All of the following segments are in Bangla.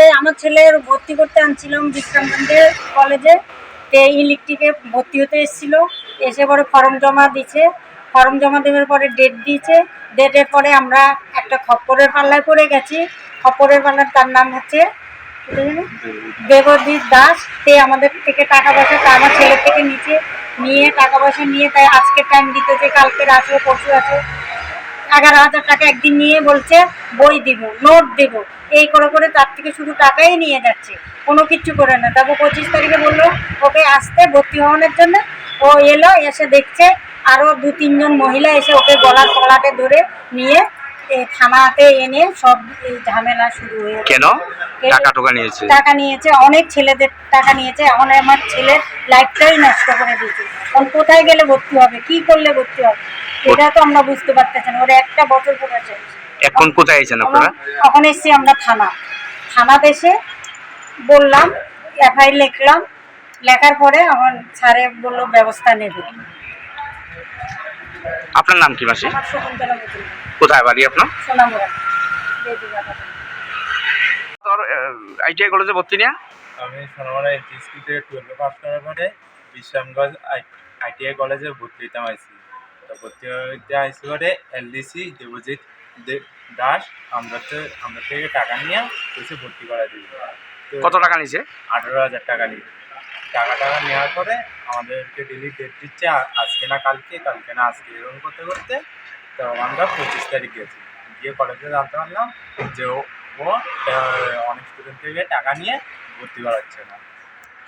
বলতে আমার ছেলের ভর্তি করতে আনছিলাম বিশ্রামগঞ্জের কলেজে। তে ইলেকট্রিকে ভর্তি হতে এসেছিল। এসে পরে ফর্ম জমা দিছে ফর্ম জমা দেওয়ার পরে ডেট দিয়েছে। ডেটের পরে আমরা একটা খপ্পরের পাল্লায় পড়ে গেছি। খপ্পরের পাল্লার তার নাম হচ্ছে দেবজিৎ দাস। তে আমাদের থেকে টাকা পয়সা তা আমার ছেলের থেকে নিচে নিয়ে টাকা পয়সা নিয়ে তাই আজকে টাইম দিতেছে, কালকের আসবে, পরশু আছে এগারো হাজার টাকা একদিন নিয়ে বলছে বই দিব নোট দেব। এই করে করে তার থেকে শুধু টাকাই নিয়ে যাচ্ছে। কোনো কিছু করে না। তারপর পঁচিশ তারিখে বলল ওকে আসতে ভর্তি হওয়ানোর জন্য। ও এলো এসে দেখছে আরও দু তিনজন মহিলা এসে ওকে গলার তলাটে ধরে নিয়ে থানাতে এনে সব এই ঝামেলা শুরু হয়ে। কেন? এই- টাকা নিয়েছে? টাকা নিয়েছে। অনেক ছেলেদের টাকা নিয়েছে। এখন আমার ছেলের লাইফটাই নষ্ট করে দিয়েছে। এখন কোথায় গেলে ভর্তি হবে? কি করলে ভর্তি হবে? এটা তো আমরা বুঝতে পারতেছি না ওরা একটা বছর পড়েছে এখন কোথায় আছেন আপনারা? এখন এসছি আমরা থানা। থানাতে এসে বললাম এফআই লিখলাম লেখার পরে আমার স্যারে বলল ব্যবস্থা নেবে। আপনার নাম কি মাসি কোথায় বাড়ি আপনার? সোনামুড়া তোর আইটিআই কলেজে ভর্তি নিয়া? আমি সোনামারা এইচএসপি থেকে টুয়েলভে পাস করার পরে বিশ্রামগঞ্জ আইটিআই কলেজে ভর্তি হইতাম আইসি। ভর্তি আইসি করে এলডিসি দেবজিৎ দে- দাস আমরা তো আমরা থেকে টাকা নিয়ে কিছু ভর্তি করা দিই কত টাকা নিয়েছে? আঠারো হাজার টাকা নিয়ে। টাকা টাকা নেওয়ার পরে আমাদেরকে ডেলি ডেট দিচ্ছে আজকে না কালকে কালকে না আজকে এরকম করতে করতে তো আমরা পঁচিশ তারিখ গেছি। গিয়ে কলেজে জানতে পারলাম যে ও অনেক স্টুডেন্ট থেকে টাকা নিয়ে ভর্তি করাচ্ছে না।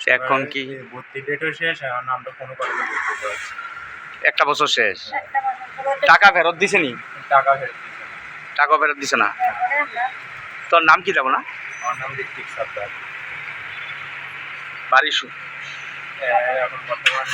সে এখন কি? ভর্তি ডেটও শেষ এখন আমরা কোনো কলেজে ভর্তি করতে পারছি। একটা বছর শেষ। টাকা ফেরত দিছে নি টাকা ফেরত না। টাকা ফেরত দিছে না? তোর নাম কি দেবো না? আমার নাম ঋত্বিক সর্দার। বাড়ি এখন বর্তমানে